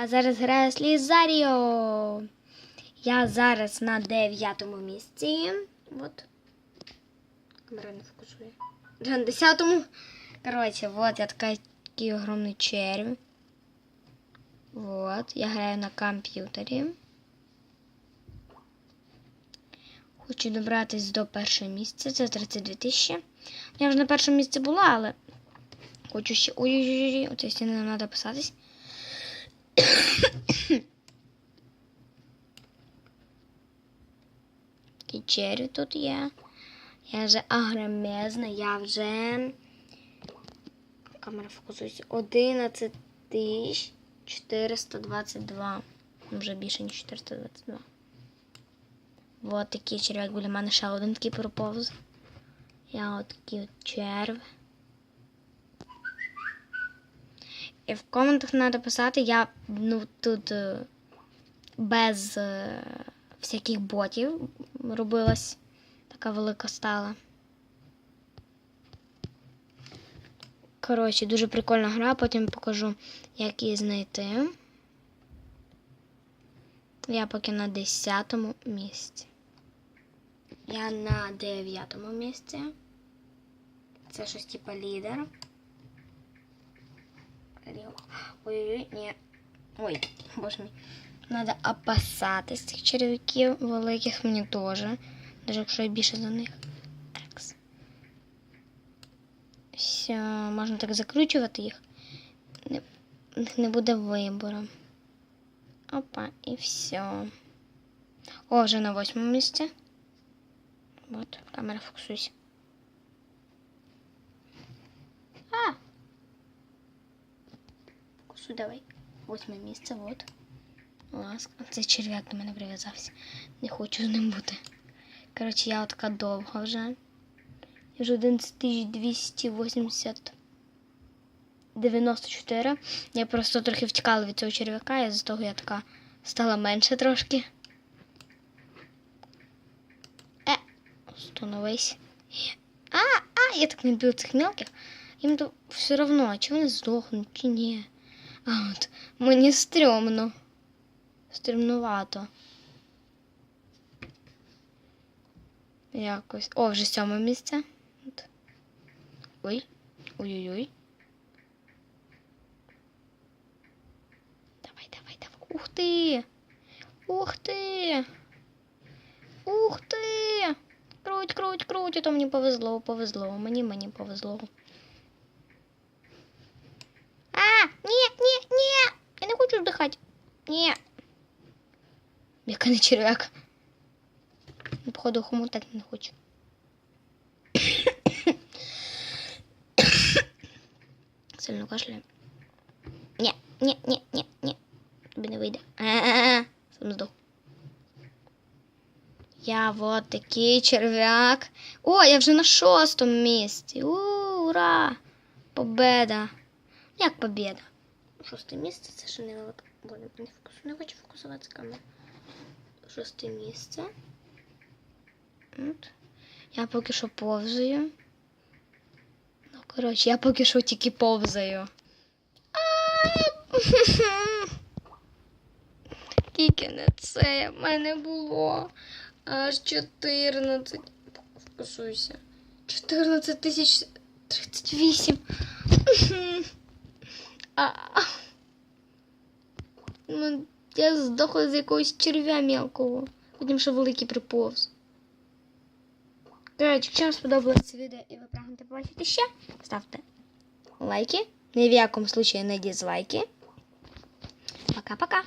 Я зараз граю з Лізаріо. Я зараз на дев'ятому місці. От. Камера не фокусує. На десятому. Коротше, вот я така, такий огромний червь. Вот, я граю на комп'ютері. Хочу добратись до першого місця. Це 32 тисячі. Я вже на першому місці була, але хочу ще. Ой-ой-ой, оце стіни не треба писатись. Червь тут є. Я вже агромезна, я вже. Камера фокусується. 11 тисяч 422. Вже більше, ніж 422. Вот такий черв'як біля мене ще один такий проповз. Я от такий от черв. І в коментах треба писати, я ну, тут е, без е, всяких ботів робилась. Така велика стала. Коротше, дуже прикольна гра, потім покажу, як її знайти. Я поки на 10 місці. Я на 9 місці. Це щось типа лідер. Ой-ой-ой, ні. Ой, боже мій. Надо опасатись цих черв'яків великих мені теж. Навіть якщо я більше за них. Екс. Все, можна так закручувати їх. Не, не буде вибору. Опа, і все. О, вже на восьмому місці. Вот, камера фокусуйся. А! Фокусуй давай. Восьме місце, вот. Ласка. Цей черв'як до мене прив'язався. Не хочу з ним бути. Коротше, я така довга вже. Я вже 11280. 94. Я просто трохи втікала від цього черв'яка, і з того я така стала менше трошки. Е, остановись. А, а, я так не люблю цих мелких. Їм то все одно, чи вони здохнуть, чи ні. А от мені стрьомно. Стрімнувато. Якось. О, вже сьоме місце. От. Ой. Ой-ой-ой. Давай, давай, давай. Ух ти! Ух ти! Ух ти! Круть, круть, круть, то мені повезло, повезло. Мені мені повезло. А, ні, ні, ні! Я не вдихати. Ні. Яка не черв'як. Ну, Походу, хомутати не хочу. Сильно кашляю. Ні, ні, ні, ні, ні. Тобі не вийде. А-а-а. Сам здох. Я вот такий черв'як. О, я вже на шостому місці. Ура! Победа. Як победа? Шосте місце, це ще невелика. Бо не, фокус... не хочу фокусуватися камера. Шосте місце. От. Я поки що повзаю. Ну, коротше, я поки що тільки повзаю. Тільки не це в мене було. Аж 14. Фокусуйся. 14 тисяч 38. А. Ну, я здохла з якогось черв'я мелкого. Потім ще великий приповз. Коротше, якщо вам сподобалось це відео і ви прагнете побачити ще, ставте лайки. Ні в якому случаї не дізлайки. Пока-пока.